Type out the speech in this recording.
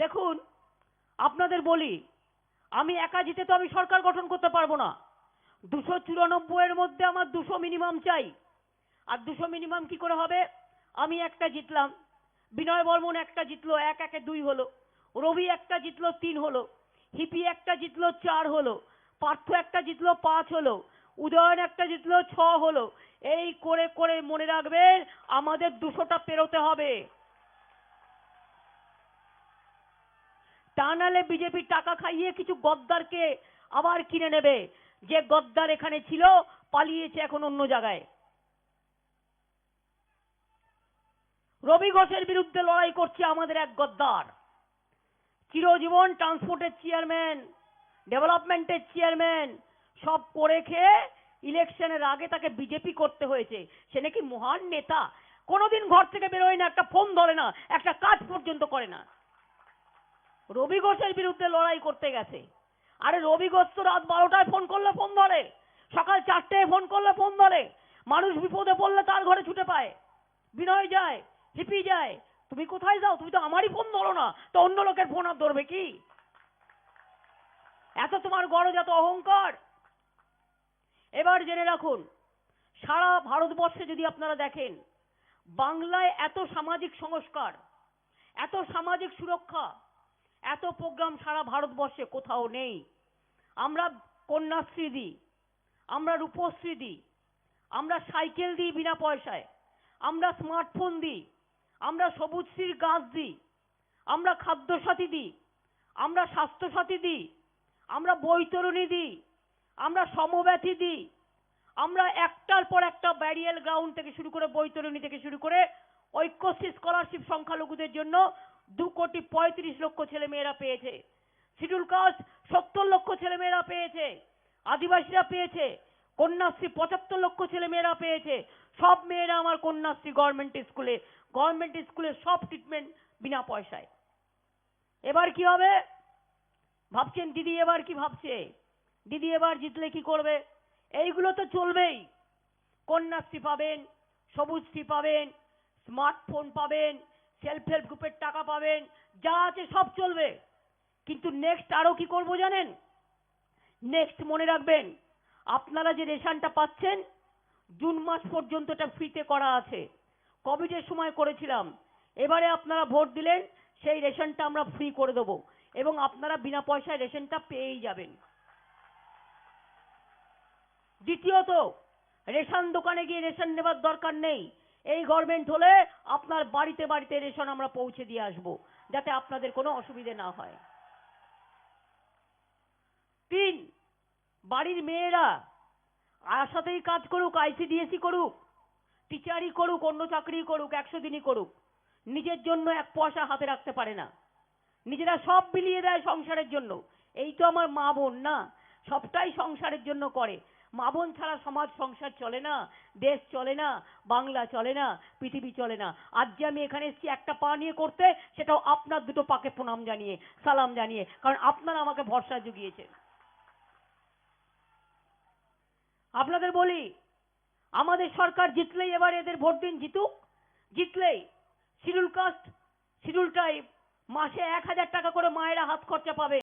দেখুন, আপনাদের বলি, আমি একা জিতে তো আমি সরকার গঠন করতে পারব না। দুশো চুরানব্বইয়ের মধ্যে আমার দুশো মিনিমাম চাই। আর দুশো মিনিমাম কি করে হবে? আমি একটা জিতলাম, বিনয় বর্মন একটা জিতলো, এক একে দুই হলো, রবি একটা জিতলো, তিন হলো, হিপি একটা জিতলো, চার হলো, পার্থ একটা জিতলো, পাঁচ হলো, উদয়ন একটা জিতলো, ছ হলো। এই করে করে মনে রাখবেন, আমাদের দুশোটা পেরোতে হবে। তা নাহলে বিজেপি টাকা খাইয়ে কিছু গদ্দারকে আবার কিনে নেবে। যে গদ্দার এখানে ছিল, পালিয়েছে এখন অন্য জায়গায়। রবি ঘোষের বিরুদ্ধে লড়াই করছে আমাদের এক গদ্দার। চিরজীবন ট্রান্সপোর্টের চেয়ারম্যান, ডেভেলপমেন্টের চেয়ারম্যান, সব করে খেয়ে ইলেকশনের আগে তাকে বিজেপি করতে হয়েছে। সে নাকি মহান নেতা। কোনোদিন ঘর থেকে বেরোয় না, একটা ফোন ধরে না, একটা কাজ পর্যন্ত করে না। রবি ঘোষের বিরুদ্ধে লড়াই করতে গেছে। আরে রবি ঘোষ তো রাত বারোটায় ফোন করলে ফোন ধরে। সকাল চারটায় ফোন করলে ফোন ধরে। মানুষ বিপদে পড়লে তার ঘরে ছুটে পায়। বিনয় যায় হিপি যায়, তুমি কোথায় যাও? তুমি তো আমারই ফোন ধরো না। তো অন্য লোকের ফোন আর ধরবে কি? এত তোমার গরজ, এত অহংকার। এবার জেনে রাখুন, সারা ভারতবর্ষে যদি আপনারা দেখেন, বাংলায় এত সামাজিক সংস্কার, এত সামাজিক সুরক্ষা এত প্রোগ্রাম সারা ভারতবর্ষে, কোথাও নেই। আমরা কন্যাশ্রী দিই আমরা রূপশ্রী দিই আমরা সাইকেল দিই বিনা পয়সায়, আমরা স্মার্টফোন দিই, আমরা সবুজশ্রীর গাছ দিই, আমরা খাদ্যসাথী দিই, আমরা স্বাস্থ্যসাথী দিই, আমরা বৈতরণী দিই, আমরা সমব্যথী দিই, আমরা একটার পর একটা ব্যারিয়াল গ্রাউন্ড থেকে শুরু করে বৈতরণী থেকে শুরু করে ঐক্যশ্রী স্কলারশিপ সংখ্যালঘুদের জন্য দু কোটি পঁয়ত্রিশ লক্ষ ছেলে মেয়েরা পেয়েছে। শিডিউল কাস্ট সত্তর লক্ষ ছেলে মেয়েরা পেয়েছে। আদিবাসীরা পেয়েছে। কন্যাশ্রী পঁচাত্তর লক্ষ ছেলে মেয়েরা পেয়েছে। সব মেয়েরা আমার কন্যাশ্রী গভর্নমেন্ট স্কুলে গভর্নমেন্ট স্কুলে সব ট্রিটমেন্ট বিনা পয়সায়। এবার কি হবে? ভাবছেন, দিদি এবার কি ভাবছে? দিদি এবার জিতলে কি করবে? এইগুলো তো চলবেই। কন্যাশ্রী পাবেন সবুজশ্রী পাবেন স্মার্টফোন পাবেন সেলফ হেল্প গ্রুপের টাকা পাবেন, যা আছে সব চলবে। কিন্তু নেক্সট আরও কি করব জানেন? নেক্সট মনে রাখবেন, আপনারা যে রেশনটা পাচ্ছেন, জুন মাস পর্যন্ত এটা ফ্রিতে করা আছে। কোভিডের সময় করেছিলাম। এবারে আপনারা ভোট দিলেন, সেই রেশনটা আমরা ফ্রি করে দেবো। এবং আপনারা বিনা পয়সায় রেশনটা পেয়েই যাবেন। দ্বিতীয়ত, রেশন দোকানে গিয়ে রেশন নেবার দরকার নেই। এই গভর্নমেন্ট হলে আপনার বাড়িতে বাড়িতে রেশন আমরা পৌঁছে দিয়ে আসব, যাতে আপনাদের কোনো অসুবিধে না হয়। তিন, বাড়ির মেয়েরা আশাতেই কাজ করুক আইসিডিএসই করুক, টিচারই করুক, অন্য চাকরি করুক, একশো দিনই করুক, নিজের জন্য এক পয়সা হাতে রাখতে পারে না। নিজেরা সব বিলিয়ে দেয় সংসারের জন্য। এই তো আমার মা বোন, না? সবটাই সংসারের জন্য করে। মা বোন ছাড়া সমাজ, সংসার চলে না, দেশ চলে না, বাংলা চলে না, পৃথিবী চলে না। আজ যে আমি এখানে এসেছি, একটা পা নিয়ে করতে, সেটাও আপনার দুটো পাকে প্রণাম জানিয়ে, সালাম জানিয়ে, কারণ আপনারা আমাকে ভরসা জুগিয়েছেন। আপনাদের বলি, আমাদের সরকার জিতলেই এবার এদের ভোট দিন জিতুক, জিতলেই শিডিউল কাস্ট শিডিউল ট্রাইব মাসে এক হাজার টাকা করে মায়েরা হাত খরচা পাবে।